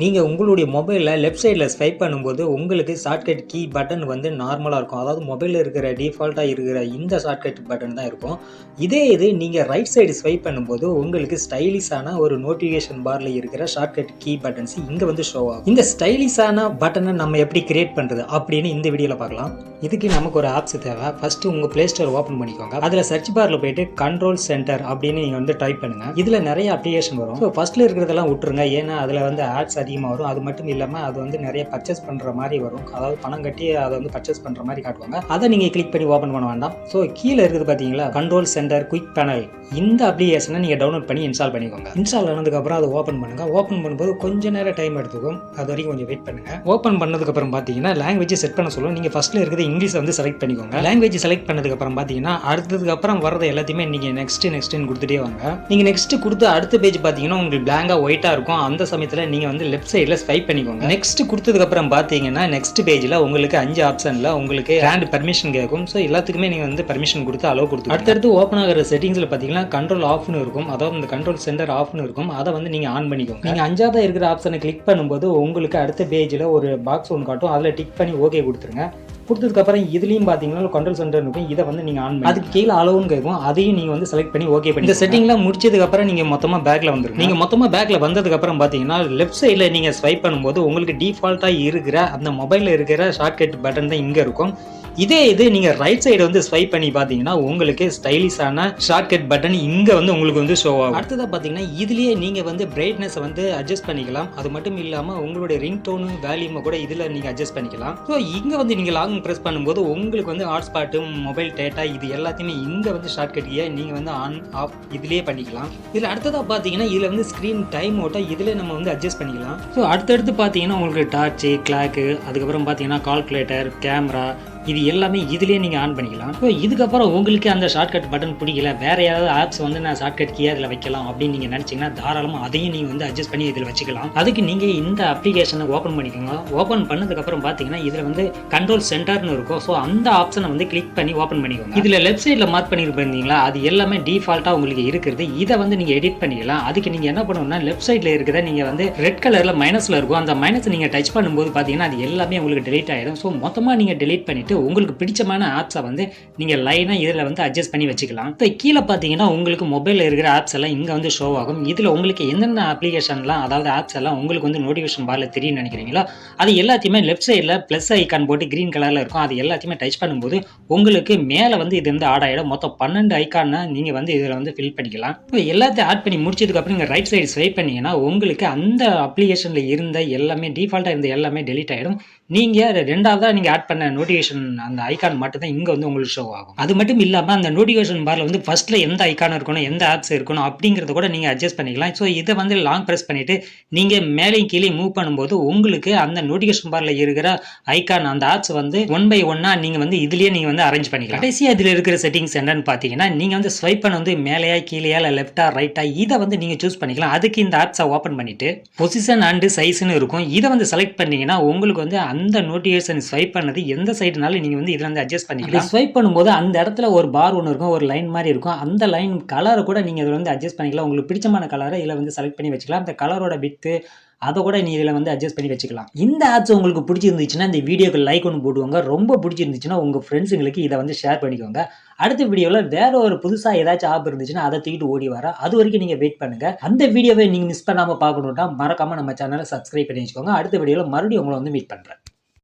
நீங்கள் உங்களுடைய மொபைலில் லெஃப்ட் சைடில் ஸ்வைப் பண்ணும்போது உங்களுக்கு ஷார்ட்கட் கீ பட்டன் வந்து நார்மலாக இருக்கும். அதாவது மொபைலில் இருக்கிற டிஃபால்ட்டாக இருக்கிற இந்த ஷார்ட்கட் பட்டன் தான் இருக்கும். இதே இது நீங்கள் ரைட் சைடு ஸ்வைப் பண்ணும்போது உங்களுக்கு ஸ்டைலிஷான ஒரு நோட்டிஃபிகேஷன் பாரில் இருக்கிற ஷார்ட்கட் கீ பட்டன்ஸ் இங்கே வந்து ஷோ ஆகும். இந்த ஸ்டைலிஷான பட்டனை நம்ம எப்படி கிரியேட் பண்ணுறது அப்படின்னு இந்த வீடியோவில் பார்க்கலாம். இதுக்கு நமக்கு ஒரு ஆப்ஸ் தேவை. ஃபஸ்ட்டு உங்கள் ப்ளே ஸ்டோர் ஓப்பன் பண்ணிக்கோங்க. அதில் சர்ச் பார்ல போயிட்டு கண்ட்ரோல் சென்டர் அப்படின்னு நீங்கள் வந்து டைப் பண்ணுங்கள் இதில் நிறைய அப்ளிகேஷன் வரும். ஸோ ஃபஸ்ட்டில் இருக்கிறதெல்லாம் விட்டுருங்க. ஏன்னா அதில் வந்து ஆட்ஸ் அதிகமாக வரும். அது மட்டும் இல்லாமல் அது வந்து நிறைய பர்ச்சேஸ் பண்ணுற மாதிரி வரும். அதாவது பணம் கட்டி அதை வந்து பர்ச்சேஸ் பண்ணுற மாதிரி காட்டுவாங்க. அதை நீங்கள் கிளிக் பண்ணி ஓப்பன் பண்ண வேண்டாம். ஸோ கீழே இருக்குது பார்த்தீங்களா கண்ட்ரோல் சென்டர் குயிக் பேனல் இந்த அப்ளிகேஷனை நீங்கள் டவுன்லோட் பண்ணி இன்ஸ்டால் பண்ணிக்கோங்க. இன்ஸ்டால் ஆனதுக்கப்புறம் அதை ஓப்பன் பண்ணுங்கள் ஓப்பன் பண்ணும்போது கொஞ்ச நேரம் டைம் எடுத்துக்கும். அது வரைக்கும் கொஞ்சம் வெயிட் பண்ணுங்க. ஓப்பன் பண்ணதுக்கப்புறம் பார்த்தீங்கன்னா லாங்குவேஜ் செட் பண்ண சொல்லும் நீங்கள் ஃபஸ்ட்டில் இருக்கிறது இங்கிலீஷ் வந்து செலக்ட் பண்ணிக்கோங்க. லாங்குவேஜ் செலக்ட் பண்ணதுக்கப்புறம் பார்த்தீங்கன்னா அடுத்ததுக்கு அப்புறம் வரது எல்லாத்தையுமே நீங்கள் நெக்ஸ்ட் நெக்ஸ்ட்னு கொடுத்துட்டே வாங்க. நீங்கள் நெக்ஸ்ட் கொடுத்து அடுத்த பேஜ் பார்த்தீங்கன்னா உங்களுக்கு பிளாங்காக ஒயிட்டாக இருக்கும். அந்த சமயத்தில் நீங்கள் வந்து லெஃப்ட் சைடில் ஸ்வைப் பண்ணிக்கோங்க. நெக்ஸ்ட் கொடுத்ததுக்கப்புறம் பார்த்தீங்கன்னா நெக்ஸ்ட் பேஜில் உங்களுக்கு அஞ்சு ஆப்ஷனில் உங்களுக்கு ஹேண்ட் பர்மிஷன் கேட்கும். ஸோ எல்லாத்துக்குமே நீங்கள் வந்து பர்மிஷன் கொடுத்து அலோவ் கொடுத்து அடுத்தடுத்து ஓப்பன் ஆகிற செட்டிங்ஸில் பார்த்தீங்கன்னா கண்ட்ரோல் ஆஃப்னு இருக்கும். அதாவது இந்த கண்ட்ரோல் சென்டர் ஆஃப்னு இருக்கும். அதை வந்து நீங்கள் ஆன் பண்ணிக்கோங்க. நீங்கள் அஞ்சாவது இருக்கிற ஆப்ஷனை கிளிக் பண்ணும்போது உங்களுக்கு அடுத்த பேஜில் ஒரு பாக்ஸ் ஒன்று காட்டும். அதில் டிக் பண்ணி ஓகே கொடுத்துருங்க. கொடுத்ததுக்கப்புறம் இதுலேயும் பார்த்தீங்கன்னா கண்ட்ரோல் சென்டர் இருக்கும். இதை வந்து நீங்கள் ஆன் பண்ணி அதுக்கு கீழே அளவுன்னு கேட்கும் அதையும் நீங்கள் வந்து செலக்ட் பண்ணி ஓகே பண்ணி இந்த செட்டிங்லாம் முடிச்சதுக்கப்புறம் நீங்கள் மொத்தமாக பேக்கில் வந்துருங்க. நீங்கள் மொத்தமாக பேக்கில் வந்ததுக்கப்புறம் பார்த்தீங்கன்னா லெஃப்ட் சைடில் நீங்கள் ஸ்வைப் பண்ணும்போது உங்களுக்கு டிஃபால்ட்டாக இருக்கிற அந்த மொபைலில் இருக்கிற ஷார்ட்கட் பட்டன் தான் இங்கே இருக்கும். இதே இது நீங்கள் ரைட் சைடு வந்து ஸ்வைப் பண்ணி பார்த்தீங்கன்னா உங்களுக்கு ஸ்டைலிஷான ஷார்ட்கட் பட்டன் இங்கே வந்து உங்களுக்கு வந்து ஷோ ஆகும். அடுத்ததாக பார்த்தீங்கன்னா இதுலேயே நீங்கள் வந்து பிரைட்னஸை வந்து அட்ஜஸ்ட் பண்ணிக்கலாம். அது மட்டும் இல்லாமல் உங்களுடைய ரிங் டோனு வேல்யூமை கூட இதில் நீங்கள் அட்ஜஸ்ட் பண்ணிக்கலாம். ஸோ இங்கே வந்து நீங்கள் லாங் ப்ரெஸ் பண்ணும்போது உங்களுக்கு வந்து ஹாட்ஸ்பாட்டு மொபைல் டேட்டா இது எல்லாத்தையுமே இங்கே வந்து ஷார்ட்கட்டியை நீங்கள் வந்து ஆன் ஆஃப் இதுலேயே பண்ணிக்கலாம். இதில் அடுத்ததாக பார்த்தீங்கன்னா இதில் வந்து ஸ்க்ரீன் டைம் ஓட்டா இதில் நம்ம வந்து அட்ஜஸ்ட் பண்ணிக்கலாம். ஸோ அடுத்தடுத்து பார்த்தீங்கன்னா உங்களுக்கு டார்ச்சு கிளாக்கு அதுக்கப்புறம் பார்த்தீங்கன்னா கால்குலேட்டர் கேமரா இது எல்லாமே இதுலேயே நீங்கள் ஆன் பண்ணிக்கலாம். ஸோ இதுக்கப்புறம் உங்களுக்கு அந்த ஷார்ட்கட் பட்டன் பிடிக்கல. வேறு ஏதாவது ஆப்ஸ் வந்து நான் ஷார்ட்கட் கீயாக அதில் வைக்கலாம் அப்படின்னு நீங்கள் நினச்சிங்கன்னா தாராளமாக அதையும் நீங்கள் வந்து அட்ஜஸ்ட் பண்ணி இதில் வச்சுக்கலாம். அதுக்கு நீங்கள் இந்த அப்ளிகேஷனை ஓப்பன் பண்ணிக்கோங்க. ஓப்பன் பண்ணதுக்கப்புறம் பார்த்தீங்கன்னா இதில் வந்து கண்ட்ரோல் சென்டர்னு இருக்கும். ஸோ அந்த ஆப்ஷனை வந்து கிளிக் பண்ணி ஓப்பன் பண்ணிக்கோங்க. இதில் லெஃப்ட் சைடில் மார்க் பண்ணியிருப்பீங்களா அது எல்லாமே டிஃபால்ட்டாக உங்களுக்கு இருக்கிறது இதை வந்து நீங்கள் எடிட் பண்ணிக்கலாம். அதுக்கு நீங்கள் என்ன பண்ணணும்னா லெஃப்ட் சைடில் இருக்கிறத நீங்கள் வந்து ரெட் கலரில் மைனஸில் இருக்கும். அந்த மைனஸ் நீங்கள் டச் பண்ணும்போது பார்த்தீங்கன்னா அது எல்லாமே உங்களுக்கு டெலிட் ஆகிடும் ஸோ மொத்தமாக நீங்கள் டெலிட் பண்ணிட்டு உங்களுக்கு பிடிச்சமான ஆப்ஸை வந்து நீங்கள் லைனாக இதில் வந்து அட்ஜஸ்ட் பண்ணி வச்சுக்கலாம். இப்போ கீழே பார்த்தீங்கன்னா உங்களுக்கு மொபைலில் இருக்கிற ஆப்ஸ் எல்லாம் இங்கே வந்து ஷோ ஆகும். இதில் உங்களுக்கு என்னென்ன அப்ளிகேஷன்லாம் அதாவது ஆப்ஸ் எல்லாம் உங்களுக்கு வந்து நோட்டிஃபிகேஷன் பாரில் தெரியும்னு நினைக்கிறீங்களோ அது எல்லாத்தையுமே லெஃப்ட் சைடில் ப்ளஸ் ஐக்கான் போட்டு க்ரீன் கலரில் இருக்கும். அது எல்லாத்தையுமே டச் பண்ணும்போது உங்களுக்கு மேலே வந்து இது வந்து ஆட் ஆகிடும் மொத்தம் பன்னெண்டு ஐக்கானை நீங்கள் வந்து இதில் வந்து ஃபில் பண்ணிக்கலாம். இப்போ எல்லாத்தையும் ஆட் பண்ணி முடிச்சதுக்கப்புறம் நீங்கள் ரைட் சைடு ஸ்வைப் பண்ணிங்கன்னா உங்களுக்கு அந்த அப்ளிகேஷனில் இருந்த எல்லாமே டிஃபால்ட்டாக இருந்த எல்லாமே டெலிட் ஆகிடும் நீங்கள் ரெண்டாவதாக நீங்கள் ஆட் பண்ண நோட்டிஃபிகேஷன் அந்த ஐக்கான் மட்டும் தான் இங்கே வந்து உங்களுக்கு ஷோ ஆகும். அது மட்டும் இல்லாமல் அந்த நோட்டிஃபிகேஷன் பாரில் வந்து ஃபஸ்ட்டில் எந்த ஐக்கான் இருக்கணும் எந்த ஆப்ஸ் இருக்கணும் அப்படிங்கிறத கூட நீங்கள் அட்ஜஸ்ட் பண்ணிக்கலாம். ஸோ இதை வந்து லாங் ப்ரெஸ் பண்ணிவிட்டு நீங்கள் மேலேயும் கீழே மூவ் பண்ணும்போது உங்களுக்கு அந்த நோட்டிஃபிகேஷன் பாரில் இருக்கிற ஐக்கான் அந்த ஆப்ஸ் வந்து ஒன் பை ஒன்னாக நீங்கள் வந்து இதுலேயே நீங்கள் வந்து அரேஞ்ச் பண்ணிக்கலாம். கடைசி இதில் இருக்கிற செட்டிங்ஸ் என்னன்னு பார்த்தீங்கன்னா நீங்கள் வந்து ஸ்வைப் பண்ண வந்து மேலேயா கீழேயா இல்லை லெஃப்டா ரைட்டா இதை வந்து நீங்கள் சூஸ் பண்ணிக்கலாம். அதுக்கு இந்த ஆப்ஸை ஓப்பன் பண்ணிவிட்டு பொசிஷன் அண்டு சைஸ்னு இருக்கும். இதை வந்து செலக்ட் பண்ணிங்கன்னா உங்களுக்கு வந்து அந்த நோட்டிஃபிகேஷன் ஸ்வைப் பண்ணது எந்த சைடுனால சைடுனாலும் நீங்கள் வந்து இதில் வந்து அட்ஜஸ்ட் பண்ணிக்கலாம். ஸ்வைப் பண்ணும்போது அந்த இடத்துல ஒரு பார் ஒன்று இருக்கும் ஒரு லைன் மாதிரி இருக்கும். அந்த லைன் கலரை கூட நீங்கள் இதில் வந்து அட்ஜஸ்ட் பண்ணிக்கலாம். உங்களுக்கு பிடிச்சமான கலரை இதில் வந்து செலக்ட் பண்ணி வச்சுக்கலாம். அந்த கலரோட வித்து அதை கூட நீ இதில் வந்து அட்ஜஸ்ட் பண்ணி வச்சுக்கலாம். இந்த ஆப்ஸ் உங்களுக்கு பிடிச்சிருந்துச்சுன்னா இந்த வீடியோக்கு லைக் ஒன்று போட்டுவாங்க ரொம்ப பிடிச்சிருந்துச்சுன்னா உங்கள் ஃப்ரெண்ட்ஸுங்களுக்கு இதை வந்து ஷேர் பண்ணிக்கோங்க. அடுத்த வீடியோவில் வேற ஒரு புதுசாக ஏதாச்சும் ஆப் இருந்துச்சுன்னா அதை தூக்கிட்டு ஓடி வர. அது வரைக்கும் நீங்கள் வெயிட் பண்ணுங்கள் அந்த வீடியோவை நீங்கள் மிஸ் பண்ணாமல் பார்க்கணுன்னா மறக்காமல் நம்ம சேனலை சப்ஸ்கிரைப் பண்ணி வச்சுக்கோங்க. அடுத்த வீடியோவில் மறுபடியும் உங்களை வந்து மீட் பண்ணுறேன்